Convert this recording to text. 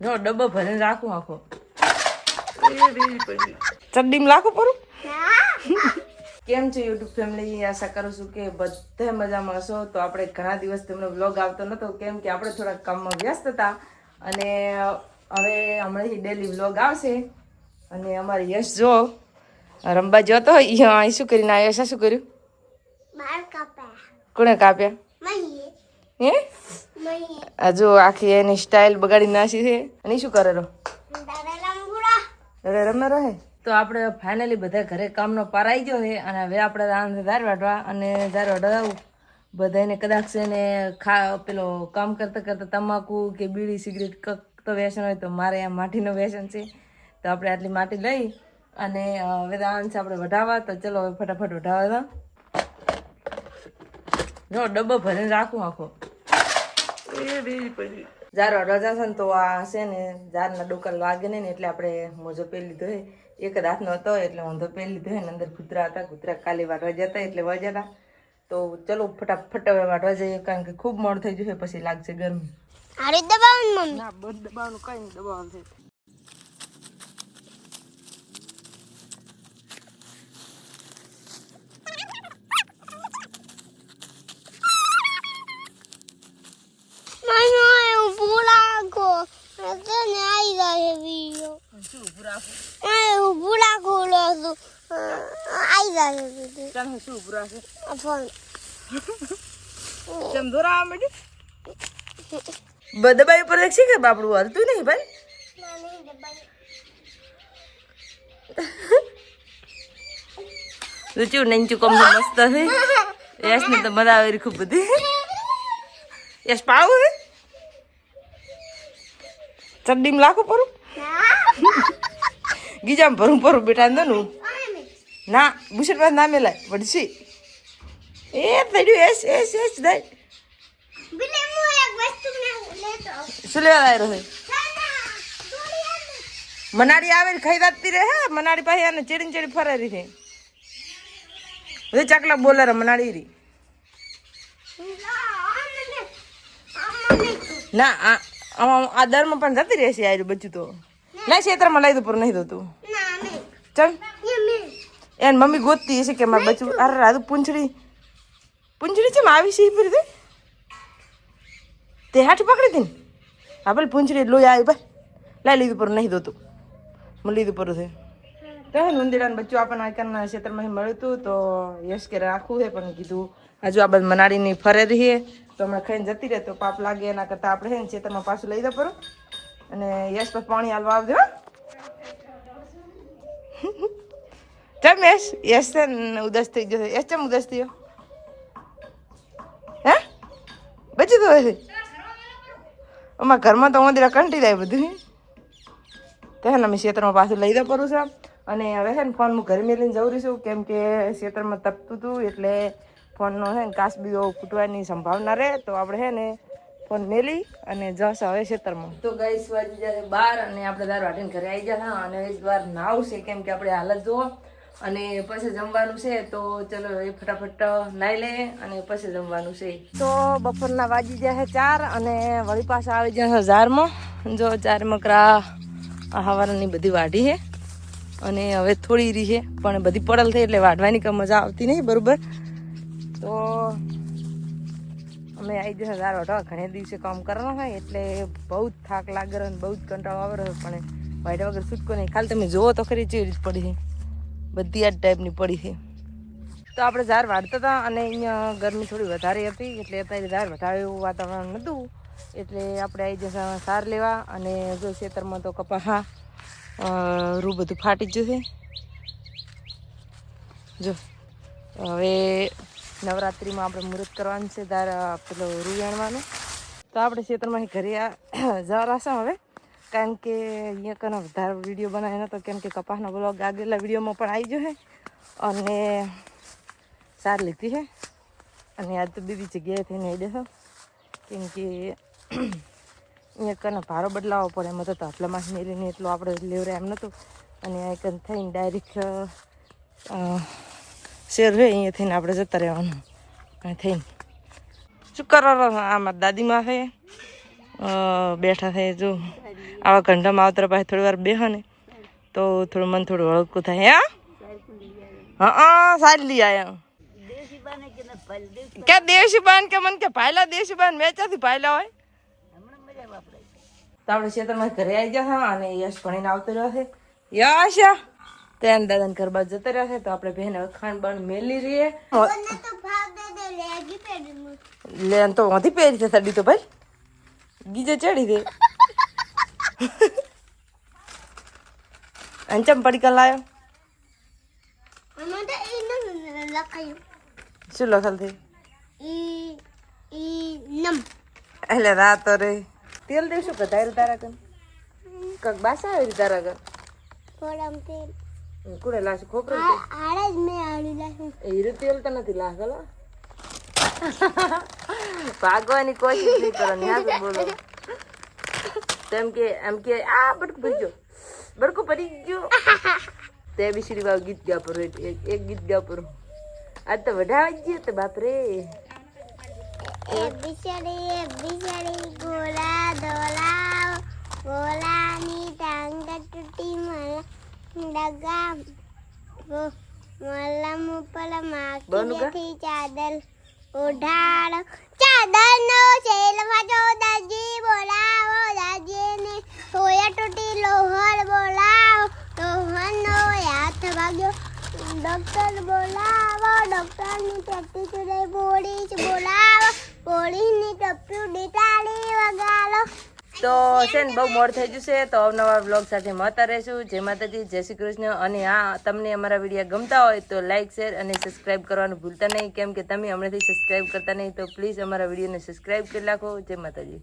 જો ડબ્બો ભરીને રાખું આખો. ચડ્ડીમાં લાખું પરું? કેમ છે યુટ્યુબ ફેમિલી આશા કરું છું કે બધે મજામાં હશો. તો આપણે ઘણા દિવસ તમને વ્લોગ આવતો નતો કેમ કે આપણે થોડા કામમાં વ્યસ્ત હતા. અને હવે હમણાંથી ડેલી વ્લોગ આવશે. અને અમારે યશ જો રમવા જોતો અહીં શું કરીને આવ્યો છે શું કર્યું? બાર કાપા કોણે કાપ્યા? હે? મહી આ જો આખી એની સ્ટાઇલ બગાડી નાસી છે. અને શું કરે રહો? અરે રમે રહે. તો આપણે ફાઇનલી બધા ઘરે કામનો પાર આવી ગયો છે અને હવે આપણે આનંદ દાર વાટવા અને દાર વાટવા આવું. બધાને કદાચ છે ને ખા પેલો કામ કરતા કરતા તમાકુ કે બીડી સિગરેટ કક તો વ્યસન હોય તો મારે આ માટીનું વ્યસન છે. તો આપણે આટલી માટી લઈ અને હવે દાન છે આપણે વઢાવા તો ચલો હવે ફટાફટ વઢાવા જો ડબ્બો ભરીને રાખું આખો. જાર રજા છે ને તો આ છે ને જારના ડોકર વાગે નહીં ને એટલે આપણે મોજો પહેરી લીધો હે. એક જ હાથનો હતો એટલે ઊંધો પહેરી લીધો હે ને અંદર કૂતરા હતા કૂતરા કાલે રજા હતા એટલે વજ્યા હતા. તો ચલો ફટાફટ હવે વાટવા જઈએ કારણ કે ખૂબ મોડ થઈ જશે પછી લાગશે ગરમી. હારી દબાવ મમ્મી? ના બંધ દબાવવાનું કઈ નહીં દબાવવાનું છે મમ્મી હું ભૂલા કો તને આવી જાય વિડિયો શું ઊભું રાખું છું આવી જાય શું ઊભું રાખે? આ ફોન કેમ દોરા આ દબાઈ ઉપર છે કે બાપડું હલતું નહીં ભાઈ? રુચિ નંચુ કમ તો મસ્ત છે. યશ ને તો મજા આવે ખૂબ બધી. યશ પાવું હે ચડ્ડીમાં લાખું પરું. ગીજામાં ભરું ભરું બેટા અંદરનું ના બુશટ પાસે ના મેલાય વડસી એ થયું એસ એસ એસ વસ્તુ શું લેવા આવ્યો છે? મનાડી આવે ને ખાઈ દાતી રહે હે? મનાડી પાસે આને ચેડી ચેડી ફરારી છે. બધી ચકલા બોલે રે. મનાડી રી ના આ આમાં આ દરમાં પણ જતી રહેશે આયરું બચ્ચું તો. ના ક્ષેત્રમાં લઈ દઉં પર નહીં દઉં ચલ એને મમ્મી ગોતતી હશે કે મારું બચ્ચું અરે રાધુ પૂંછડી પૂંછડી છે આવી છે એ ફરી તે હાથ પકડી હતી ને હા ભલે પૂંછડી લોહી આવી ભાઈ લઈ લીધું પર નહીં દોતું મને લીધું પર છે તો હે મંદિરાને બચ્ચું આપણને આકારના ક્ષેત્રમાં મળ્યું હતું તો યશ કે રાખવું છે પણ કીધું હજુ આ બધા મનાડીની ફરે રહીએ તો હમણાં ખાઈને જતી રહે તો પાપ લાગે એના કરતાં આપણે છે ને ક્ષેત્રમાં પાછું લઈ દો પરો અને યશ પર પાણી હાલવા આવજો ચમ યશ? યશ છે ઉદાસ થઈ ગયો યશ ચમ ઉદાસ થયો? હે? બચી તો હશે અમારા ઘરમાં તો મંદિર કંટી જાય બધું. તો હે ને અમે ક્ષેત્રમાં પાછું લઈ દે પડું છે અને હવે છે ને ફોન હું ઘરે મેલીને જવું રહીશું કેમ કે ક્ષેત્રમાં તપતું હતું એટલે ફોનનો છે ને કાચ બીજો ફૂટવાની સંભાવના રહે. તો આપણે છે ને ફોન મેલી અને જસ હવે ખેતરમાં. તો ગઈ વાજી જાય બાર અને આપણે દાર વાટીને ઘરે આવી જશે અને એક વાર નાવ છે કેમ કે આપણે હાલત જુઓ. અને પછી જમવાનું છે તો ચલો એ ફટાફટ નાઈ લે અને પછી જમવાનું છે. તો બપોરના વાજી જશે છે ચાર અને વળી પાછા આવી જશે છે ઝારમાં જો ચાર મકરા હવારની બધી વાઢી છે. અને હવે થોડી રી છે પણ બધી પડલ થઈ એટલે વાઢવાની કંઈ મજા આવતી નહીં બરોબર? તો અમે આવી જશે ઝાર વાઢવા ઘણે દિવસે કામ કરવાનો હોય એટલે બહુ જ થાક લાગે અને બહુ જ કંટાળો આવે રહ્યો પણ વાઢ્યા વગર છૂટકો નહીં. ખાલી તમે જુઓ તો ખરી કેવી રીત પડી છે. બધી આ ટાઈપની પડી છે. તો આપણે ઝાર વાળતા હતા અને અહીંયા ગરમી થોડી વધારે હતી એટલે અત્યારે ઝાર વધારે એવું વાતાવરણ નહોતું એટલે આપણે આવી જશે સાર લેવા અને જો ખેતરમાં તો કપાસા રૂ બધું ફાટી જશે જો, હવે નવરાત્રિમાં આપણે મુહૂર્ત કરવાનું છે તાર પેલો રૂ આણવાનું. તો આપણે ખેતરમાં ઘરે જવા છે હવે. કારણ કે અહીંયા કને વધારે વીડિયો બનાવ્યો નહોતો કેમ કે કપાસનો બ્લોગ આગળના વિડીયોમાં પણ આવી છે અને સાર લીધી છે અને આજ તો બીજી જગ્યાએ થઈને આવી દેશો કેમ કે અહીંયા કને ભારો બદલાવો પડે, એમાં તો તપલામાં મેલીને એટલું આપણે લેવરે એમ નહોતું અને અહીંયા કને થઈને ડાયરેક્ટ શેર હોય, અહીંયા થઈને આપણે જતા રહેવાનું. અહીં થઈને. શું કરો આમાં દાદીમાં છે? બેઠા થાય જો. આવા ઘંટામાં આવતા પાસે થોડી વાર બેહો ને તો થોડું મન થોડું હળકું થાય, હે? હા સારી લઈ આયા. ક્યાં દેશી બાન કે મન કે ભાયલા દેશી બાન વેચાથી ભાયલા હોય? તો આપણે ખેતરમાં ઘરે આવી ગયા હા અને યશ ભણીને આવતો રહ્યો છે. યશ. તેન દાદાને ઘર બાજુ જતો રહ્યા છે તો આપણે બહેન હવે ખાંડ બાણ મેલી રહીએ. મને તો ભાવ દે દે લેગી પેડી લે આમ તો વધી પહેરી છે સડી તો ભાઈ. ગીજે ચડી દે. અંચમ પડીકા લાયો? અમે તો ઈ ન લખાયું. શું લખેલ છે? ઈ ઈ નમ. એટલે રાતો રે. તેલ દેશું કે તારું તારા કન કક બાસા આવી તારા કન થોડામ તેલ. કુડે લાશ ખોપરે આડે જ મેં આડી લાશું એ રીતે તેલ તો નથી લાગેલો ભાગવાની કોશિશ નહીં કરો ન્યા બોલો તેમ કે એમ કે આ બડકું ભરી ગયો બડકું પડી ગયો તે બી શ્રી બાવ ગીત ગા પર એક ગીત ગા પર આ તો વઢાવી જ ગયો તો બાપરે એ બિચારી એ બિચારી ગોલા દોલા ગોલાની ટાંગ તૂટી મને ડગા મલમ ઉપર માખીથી ચાદર ઓઢાડો. ચાદર નો છેલ વાજો દાજી બોલાવો સોયા તૂટી લોહર બોલાવો. લોહર નો હાથ વાગ્યો. ડોક્ટર બોલાવો ડોક્ટરની પેટી ચૂડે પોલીસ બોલાવો. પોલીસની ટપ્પુ ડીટાળી વગાડો. તો છે ને બહુ મોડ થઈ જશે. તો અવનવા બ્લોગ સાથે મળતા રહેશું. જય માતાજી, જય શ્રી કૃષ્ણ. અને હા તમને અમારા વીડિયો ગમતા હોય તો લાઇક શેર અને સબસ્ક્રાઇબ કરવાનું ભૂલતા નહીં. કેમ કે તમે હમણાંથી સબસ્ક્રાઇબ કરતા નહીં તો પ્લીઝ અમારા વિડીયોને સબસ્ક્રાઇબ કરી નાખો. જય માતાજી.